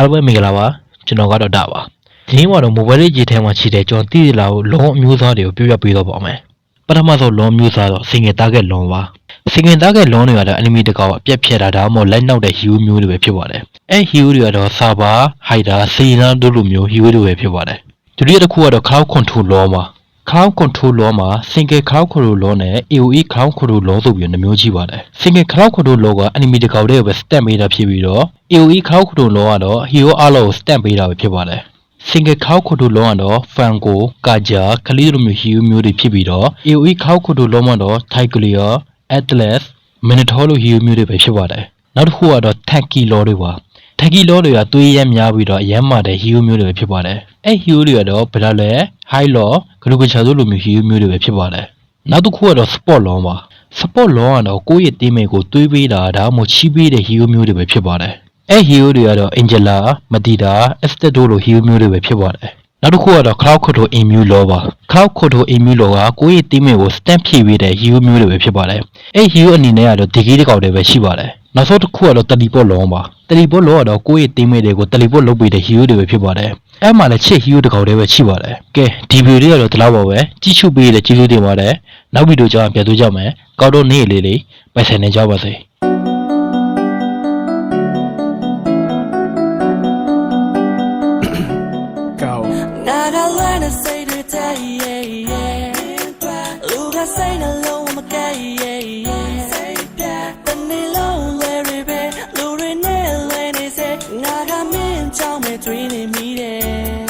အားလုံးပဲမင်္ဂလာပါကျွန်တော်ကတော့တာပါဒီနေ့မှာတော့ mobile ရေးထဲမှာရှိတဲ့ကျွန်တော်တည်ရလာကိုလောအမျိုးအစားတွေကိုပြောပြပေးတော့ပါမယ်ပထမဆုံးလောအမျိုးအစားတော့ single target လောပါ single target လောတွေကတော့ enemy တကောင်အပြက်ဖြတ်တာဒါမှမဟုတ်လိုက်နောက်တဲ့ hero မျိုးတွေပဲဖြစ်ပါတယ်အဲ hero တွေကတော့ server hider signal တို့လိုမျိုး hero တွေပဲဖြစ်ပါတယ်ဒုတိယတစ်ခုကတော့ cloud control လောပါ cloud control လောမှာ single cloud control လောနဲ့ AOE cloud control လောဆိုပြီးတော့နှမျိုးရှိပါတယ် single cloud control လောက enemy တစ်ကောင်တည်းကိုပဲ stamp ပေးတာဖြစ်ပြီးတော့ AOE cloud control လောကတော့ hero အားလုံးကို stamp ပေးတာပဲဖြစ်ပါတယ် single cloud control လောကတော့ fango kaja ခလီလိုမျိုး hero မျိုးတွေဖြစ်ပြီးတော့ AOE cloud control လောမှာတော့ tigreal atlas minotaur လို hero မျိုးတွေပဲဖြစ်ပါတယ်နောက်တစ်ခုကတော့ tanky law တွေပါထက်ကီလောတွေကသွေးရမ်းများပြီးတော့အရမ်းမာတဲ့ဟီယိုမျိုးတွေပဲဖြစ်ပါတယ်။အဲဟီယိုတွေကတော့ဘယ်လိုလဲ high law ဂလူကချာတို့လိုမျိုးဟီယိုမျိုးတွေပဲဖြစ်ပါတယ်။နောက်တစ်ခုကတော့ sport law ပါ။ sport law ကတော့ကိုယ့်ရဲ့တင်းမိတ်ကိုသွေးပေးတာဒါမှမဟုတ်ချီးပေးတဲ့ဟီယိုမျိုးတွေပဲဖြစ်ပါတယ်။အဲဟီယိုတွေကတော့ Angela, Matida, Estet တို့လိုဟီယိုမျိုးတွေပဲဖြစ်ပါတယ်။နောက်တစ်ခုကတော့ cloud control immune law ပါ cloud control immune law ကကိုယ့်ရဲ့တင်းမိတ်ကို stamp ဖြည့်ပေးတဲ့ဟီယိုမျိုးတွေပဲဖြစ်ပါတယ်။အဲဟီယိုအနေနဲ့ကတော့ဒီဂီတစ်ကောက်တည်းပဲရှိပါတယ်။နောက်ဆုံးတစ်ခုကတော့တလီပေါ့လောပါတလီပေါ့လောကတော့ကိုယ့်ရဲ့တင်းမိတ်တွေကိုတလီပေါ့လုပ်ပေးတဲ့ဟီယိုတွေပဲဖြစ်ပါတယ်။အဲမှာလည်းချစ်ဟီယိုတစ်ကောက်တည်းပဲရှိပါတယ်။ ကဲဒီဗီဒီယိုလေးကတော့ဒီလောက်ပါပဲကြည့်ရှုပေးတဲ့ကျေးဇူးတင်ပါတယ်နောက်ဗီဒီယိုကြောင့်ပြန်တွေ့ကြမယ်ကောက်တော့နေ့လေးလေးပိုင်ဆိုင်နေကြပါစေငါကမင်းကြောင့်ပဲတွေ့နေမိတယ်